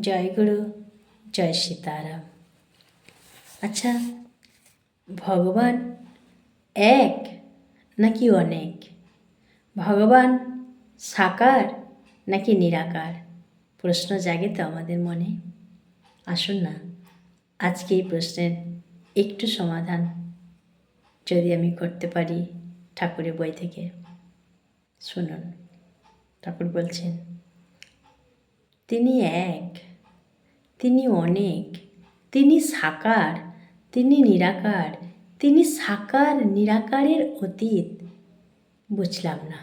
জয় গুরু, জয় সীতারাম। আচ্ছা ভগবান এক নাকি অনেক? ভগবান সাকার নাকি নিরাকার? প্রশ্ন জাগে তো আমাদের মনে। আসুন না, আজকে এই প্রশ্নের একটু সমাধান যদি আমি করতে পারি ঠাকুরের বই থেকে। শুনুন, ঠাকুর বলছেন তিনি এক, তিনি অনেক, তিনি সাকার, তিনি নিরাকার, তিনি সাকার নিরাকারের অতীত, বুঝলাম না।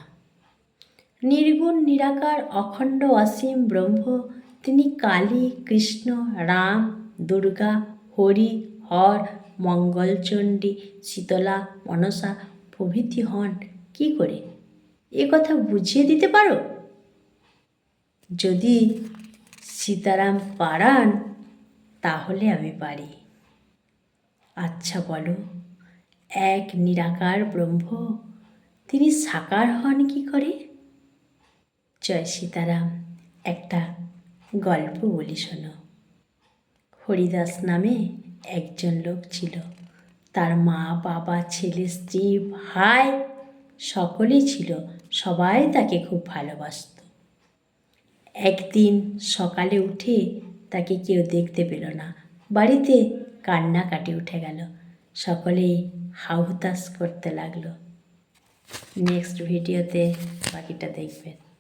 নির্গুণ নিরাকার অখণ্ড অসীম ব্রহ্ম, তিনি কালী, কৃষ্ণ, রাম, দুর্গা, হরি, হর, মঙ্গলচণ্ডী, শীতলা, মনসা প্রভৃতি হন। কি করে? এ কথা বুঝিয়ে দিতে পারো? যদি সীতারাম পারান, তাহলে আমি পারি। আচ্ছা বলো, এক নিরাকার ব্রহ্ম, তিনি সাকার হন কি করে? জয় সীতারাম, একটা গল্প বলি শোনো। হরিদাস নামে একজন লোক ছিল। তার মা, বাবা, ছেলে, স্ত্রী, ভাই, সকলেই ছিল। সবাই তাকে খুব ভালোবাসত। একদিন সকালে উঠে তাকে কেউ দেখতে পেল না। বাড়িতে কান্নাকাটি উঠে গেল। সকলেই হাউতাস করতে লাগল। নেক্সট ভিডিওতে বাকিটা দেখবেন।